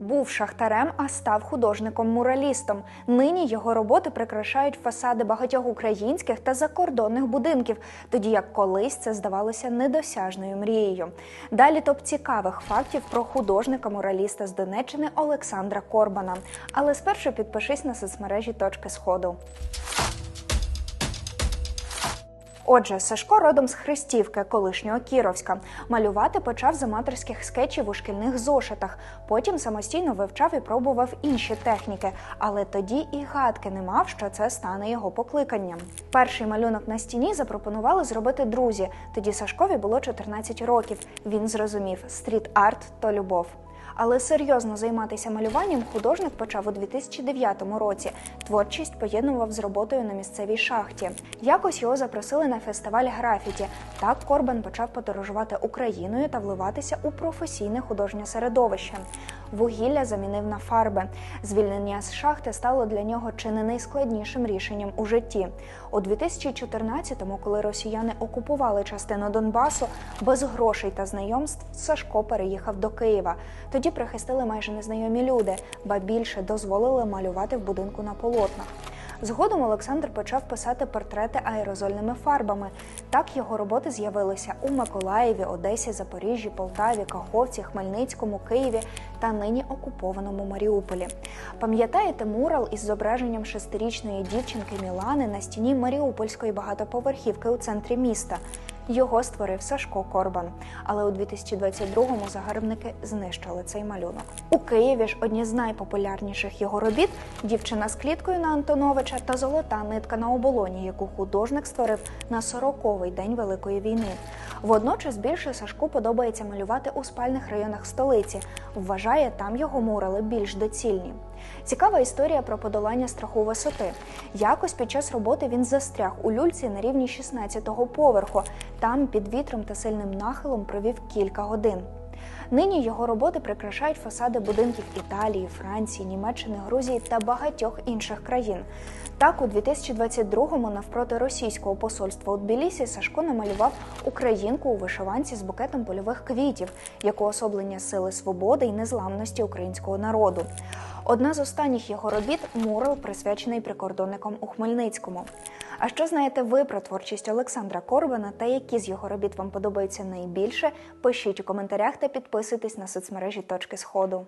Був шахтарем, а став художником-муралістом. Нині його роботи прикрашають фасади багатьох українських та закордонних будинків, тоді як колись це здавалося недосяжною мрією. Далі топ цікавих фактів про художника-мураліста з Донеччини Олександра Корбана. Але спершу підпишись на соцмережі точки сходу. Отже, Сашко родом з Христівки, колишнього Кіровська. Малювати почав з аматорських скетчів у шкільних зошитах. Потім самостійно вивчав і пробував інші техніки, але тоді і гадки не мав, що це стане його покликанням. Перший малюнок на стіні запропонували зробити друзі. Тоді Сашкові було 14 років. Він зрозумів, стріт-арт то любов. Але серйозно займатися малюванням художник почав у 2009 році. Творчість поєднував з роботою на місцевій шахті. Якось його запросили на фестиваль графіті. Так Корбан почав подорожувати Україною та вливатися у професійне художнє середовище. Вугілля замінив на фарби. Звільнення з шахти стало для нього чи не найскладнішим рішенням у житті. У 2014-му, коли росіяни окупували частину Донбасу, без грошей та знайомств Сашко переїхав до Києва. Тоді прихистили майже незнайомі люди, ба більше дозволили малювати в будинку на полотнах. Згодом Олександр почав писати портрети аерозольними фарбами. Так його роботи з'явилися у Миколаєві, Одесі, Запоріжжі, Полтаві, Каховці, Хмельницькому, Києві та нині окупованому Маріуполі. Пам'ятаєте мурал із зображенням шестирічної дівчинки Мілани на стіні Маріупольської багатоповерхівки у центрі міста? Його створив Сашко Корбан. Але у 2022-му загарбники знищили цей малюнок. У Києві ж одні з найпопулярніших його робіт дівчина з кліткою на Антоновича та золота нитка на оболоні, яку художник створив на 40-й день Великої війни. Водночас більше Сашку подобається малювати у спальних районах столиці. Вважає там його мурали більш доцільні. Цікава історія про подолання страху висоти. Якось під час роботи він застряг у люльці на рівні 16-го поверху. Там під вітром та сильним нахилом провів кілька годин. Нині його роботи прикрашають фасади будинків Італії, Франції, Німеччини, Грузії та багатьох інших країн. Так, у 2022-му навпроти російського посольства у Тбілісі Сашко намалював українку у вишиванці з букетом польових квітів, як уособлення сили свободи і незламності українського народу. Одна з останніх його робіт мурал, присвячений прикордонникам у Хмельницькому. А що знаєте ви про творчість Олександра Корбана та які з його робіт вам подобаються найбільше? Пишіть у коментарях та підписуйтесь на соцмережі точки сходу.